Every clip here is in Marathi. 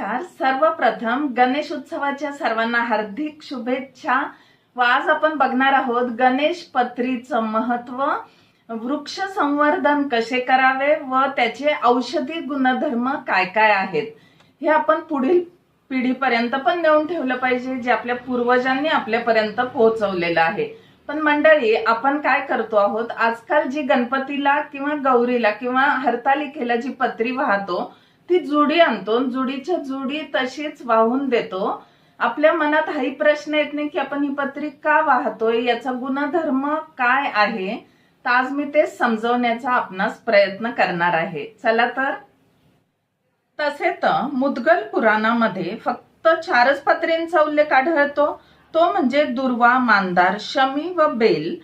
नमस्कार. सर्वप्रथम गणेश उत्सवाच्या सर्वांना हार्दिक शुभेच्छा. व आज आपण बघणार आहोत गणेश पत्रीचं महत्त्व. वृक्ष संवर्धन कसे करावे व त्याचे औषधी गुणधर्म काय काय आहेत? हे आपण पुढील पिढीपर्यंत पण नेऊन ठेवलं पाहिजे जे आपल्या पूर्वजांनी आपल्यापर्यंत पोहोचवलेलं आहे. पण मंडळी आपण काय करतो आहोत? आजकाल जी गणपतीला किंवा गौरीला किंवा हरतालिकेला जी पत्री वाहतो ती जुडी आणतो जुडीच्या जुडी तशीच वाहून देतो. आपल्या मनात हाही प्रश्न येत नाही की आपण ही पत्री का वाहतोय याचा गुणधर्म काय आहे तर आज मी ते समजवण्याचा आपणास प्रयत्न करणार आहे. चला तर. तसे तर मुदगल पुराणामध्ये फक्त चारच पत्रींचा उल्लेख आढळतो. तो म्हणजे दुर्वा मांदार शमी व बेल.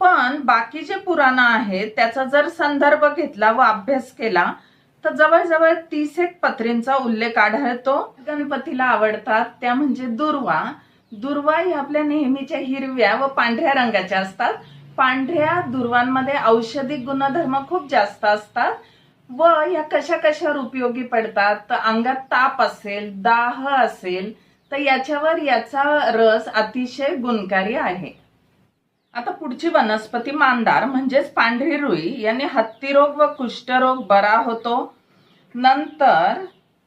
पण बाकी जे पुराण आहेत त्याचा जर संदर्भ घेतला व अभ्यास केला तर जवळजवळ तीस एक पत्रींचा उल्लेख आढळतो. गणपतीला आवडतात. त्या म्हणजे दुर्वा. दुर्वा ही आपल्या नेहमीच्या हिरव्या व पांढऱ्या रंगाच्या असतात. पांढऱ्या दुर्वांमध्ये औषधी गुणधर्म खूप जास्त असतात. व या कशा कशावर उपयोगी पडतात? तर अंगात ताप असेल दाह असेल तर याच्यावर याचा रस अतिशय गुणकारी आहे. आता पुढची वनस्पती मांदार म्हणजेच पांढरी रुई. यांनी हत्तीरोग व कुष्ठरोग बरा होतो. नंतर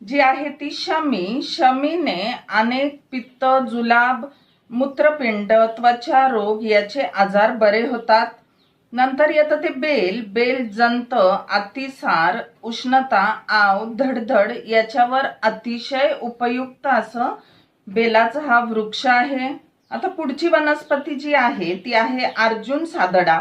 जी आहे ती शमी. शमीने अनेक पित्त जुलाब मूत्रपिंड त्वचा रोग याचे आजार बरे होतात. नंतर येतं ते बेल. बेल जंत अतिसार उष्णता आव धडधड याच्यावर अतिशय उपयुक्त असं बेलाचा हा वृक्ष आहे. आता पुढची वनस्पती जी आहे ती आहे अर्जुन सादडा.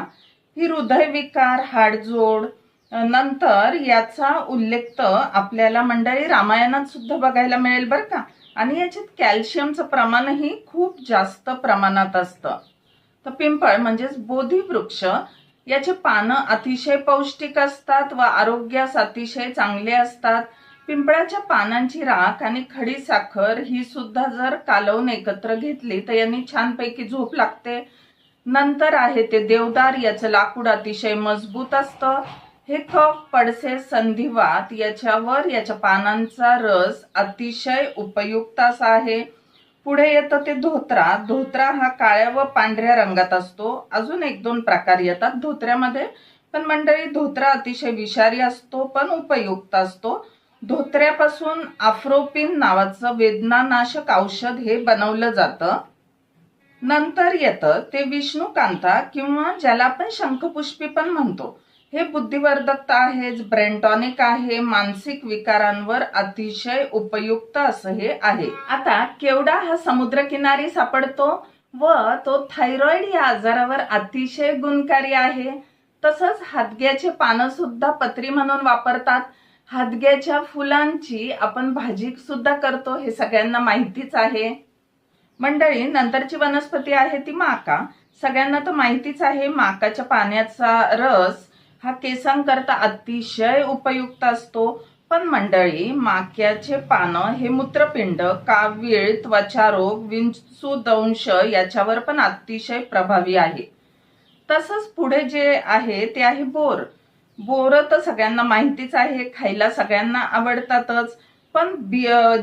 ही हृदयविकार हाडजोड नंतर याचा उल्लेख तर आपल्याला मंडळी रामायणात सुद्धा बघायला मिळेल बरं का. आणि याच्यात कॅल्शियमचं प्रमाणही खूप जास्त प्रमाणात असतं. तर पिंपळ म्हणजेच बोधी वृक्ष याचे पानं अतिशय पौष्टिक असतात व आरोग्यास अतिशय चांगले असतात. पिंपळाच्या पानांची राख आणि खडी साखर ही सुद्धा जर कालवून एकत्र घेतली तर यांनी छानपैकी झोप लागते. नंतर आहे ते देवदार याचं लाकूड अतिशय मजबूत असतं. हे कफ पडसे संधिवात याच्यावर याच्या पानांचा रस अतिशय उपयुक्त असा आहे. पुढे येतं ते धोत्रा. धोत्रा हा काळ्या व पांढऱ्या रंगात असतो. अजून एक दोन प्रकार येतात धोत्र्यामध्ये. पण मंडळी धोत्रा अतिशय विषारी असतो पण उपयुक्त असतो. धोत्र्यापासून आफ्रोपिन नावाचं वेदनानाशक औषध हे बनवलं जातं. नंतर येतं ते विष्णुकांता किंवा ज्याला आपण शंखपुष्पी पण म्हणतो. हे बुद्धिवर्धक आहे ब्रेनटॉनिक आहे मानसिक विकारांवर अतिशय उपयुक्त असं हे आहे. आता केवडा हा समुद्रकिनारी सापडतो व तो थायरॉइड या आजारावर अतिशय गुणकारी आहे. तसंच हादग्याचे पानं सुद्धा पत्री म्हणून वापरतात. हादग्याच्या फुलांची आपण भाजी सुद्धा करतो हे सगळ्यांना माहितीच आहे. मंडळी नंतरची वनस्पती आहे ती माका. सगळ्यांना तर माहितीच आहे माकाच्या पाण्याचा रस हा केसांकरता अतिशय उपयुक्त असतो. पण मंडळी माक्याचे पानं हे मूत्रपिंड कावीळ त्वचारोग विंचुदंश याच्यावर पण अतिशय प्रभावी आहे. तसंच पुढे जे आहे ते आहे बोर. बोर तर सगळ्यांना माहितीच आहे खायला सगळ्यांना आवडतातच. पण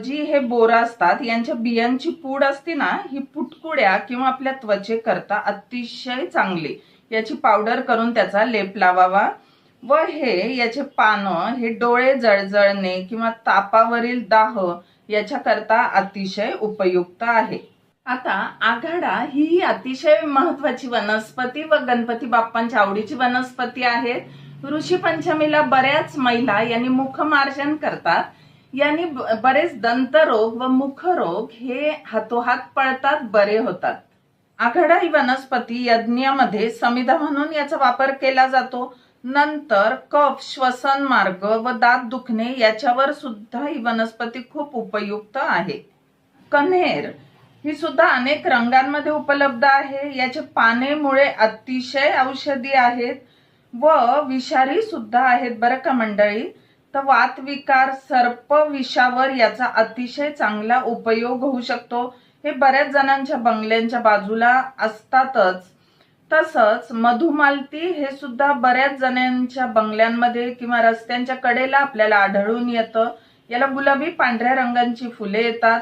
जी हे बोर असतात यांच्या बियांची पूड असते ना ही पुटकुड्या किंवा आपल्या त्वचेकरता अतिशय चांगली. याची पावडर करून त्याचा लेप लावावा. व हे याचे पानं हे डोळे जळजळणे किंवा तापावरील दाह याच्याकरता अतिशय उपयुक्त आहे. आता आघाडा ही अतिशय महत्वाची वनस्पती व गणपती बाप्पांच्या आवडीची वनस्पती आहे ऋषी पंचमीला बऱ्याच महिला यांनी मुखमार्जन करतात. यांनी बरेच दंतरोग व मुखरोग हे हातोहात पळतात बरे होतात. आघाडा ही वनस्पती यज्ञामध्ये समिधा म्हणून याचा वापर केला जातो. नंतर कफ श्वसन मार्ग व दात दुखणे याच्यावर सुद्धा ही वनस्पती खूप उपयुक्त आहे. कन्हेर ही सुद्धा अनेक रंगांमध्ये उपलब्ध आहे. याचे पाने मुळे अतिशय औषधी आहेत. व विषारी सुद्धा आहेत बरं का मंडळी? तर वातविकार सर्प विषावर याचा अतिशय चांगला उपयोग होऊ शकतो. हे बऱ्याच जणांच्या बंगल्यांच्या बाजूला असतातच. तसंच मधुमालती हे सुद्धा बऱ्याच जणांच्या बंगल्यांमध्ये किंवा रस्त्यांच्या कडेला आपल्याला आढळून येतं. याला गुलाबी पांढऱ्या रंगांची फुले येतात.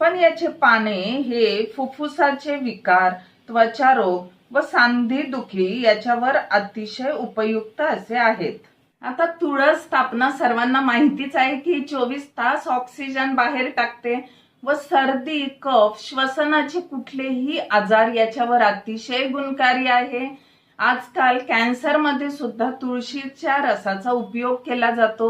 पण याचे पाने हे फुफ्फुसाचे विकार त्वचा रोग व सांधी दुखी याच्यावर अतिशय उपयुक्त असे आहेत. आता तुळस स्थापना सर्वांना माहितीच आहे की चोवीस तास ऑक्सिजन बाहेर टाकते व सर्दी कफ श्वसनाचे कुठलेही आजार याच्यावर अतिशय गुणकारी आहे. आजकाल कॅन्सरमध्ये सुद्धा तुळशीच्या रसाचा उपयोग केला जातो.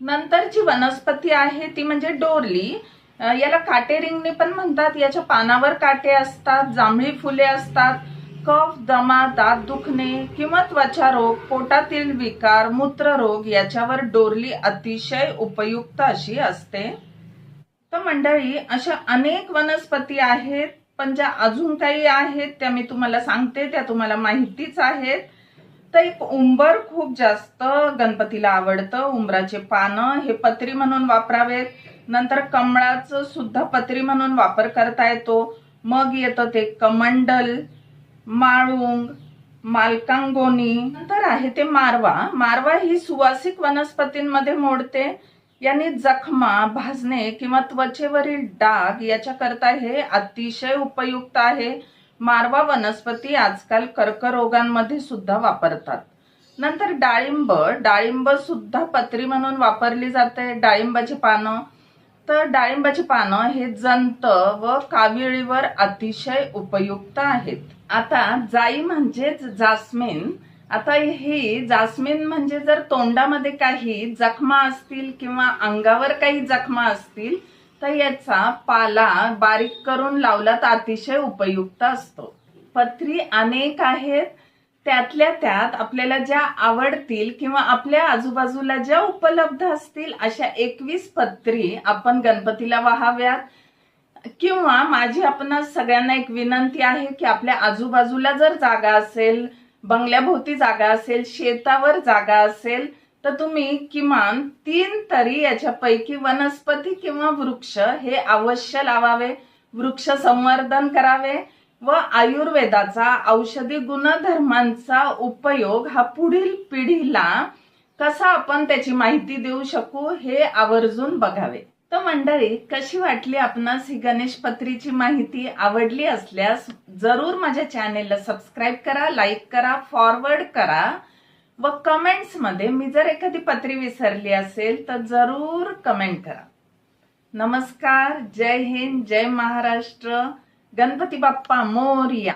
नंतरची वनस्पती आहे ती म्हणजे डोरली. याला काटे रिंगणे पण म्हणतात. याच्या पानावर काटे असतात जांभळी फुले असतात. कफ दमा दात दुखणे किंवा त्वचा रोग पोटातील विकार मूत्ररोग याच्यावर डोरली अतिशय उपयुक्त अशी असते. तर मंडळी अशा अनेक वनस्पती आहेत पण ज्या अजून काही आहेत त्या मी तुम्हाला सांगते त्या तुम्हाला माहितीच आहेत. तर एक उंबर खूप जास्त गणपतीला आवडतं उंबराचे पानं हे पत्री म्हणून वापरावेत. नंतर कमळाचं सुद्धा पत्री म्हणून वापर करता येतो. मग येतं ते कमंडल. माळुंग मालकांगोनी नंतर आहे ते मारवा. मारवा ही सुवासिक वनस्पतींमध्ये मोडते. यांनी जखमा भाजणे किंवा त्वचेवरील डाग याच्याकरता हे अतिशय उपयुक्त आहे. मारवा वनस्पती आजकाल कर्करोगांमध्ये सुद्धा वापरतात. नंतर डाळिंब. डाळिंब सुद्धा पत्री म्हणून वापरली जाते डाळिंबाची पानं. तर डाळिंबाची पानं हे जंत व काविळीवर अतिशय उपयुक्त आहेत. आता जाई म्हणजेच जास्मिन. आता ही जास्मिन म्हणजे जर तोंडामध्ये काही जखमा असतील किंवा अंगावर काही जखमा असतील तर याचा पाला बारीक करून लावला तर अतिशय उपयुक्त असतो. पत्री अनेक आहेत. त्यातल्या त्यात आपल्याला ज्या आवडतील किंवा आपल्या आजूबाजूला ज्या उपलब्ध असतील अशा एकवीस पत्री आपण गणपतीला वाहाव्यात. किंवा माझी आपण सगळ्यांना एक विनंती आहे की आपल्या आजूबाजूला जर जागा असेल बंगल्याभोवती जागा असेल शेतावर जागा असेल तर तुम्ही किमान तीन तरी याच्यापैकी वनस्पती किंवा वृक्ष हे अवश्य लावावे. वृक्ष संवर्धन करावे व आयुर्वेदाचा औषधी गुणधर्मांचा उपयोग हा पुढील पिढीला कसा आपण त्याची माहिती देऊ शकू हे आवर्जून बघावे. तर मंडळी कशी वाटली आपणास ही गणेश पत्रीची माहिती आवडली असल्यास जरूर माझ्या चॅनेलला सबस्क्राईब करा लाईक करा फॉरवर्ड करा व कमेंट्समध्ये मी जर एखादी पत्री विसरली असेल तर जरूर कमेंट करा. नमस्कार जय हिंद जय महाराष्ट्र गणपती बाप्पा मोरया.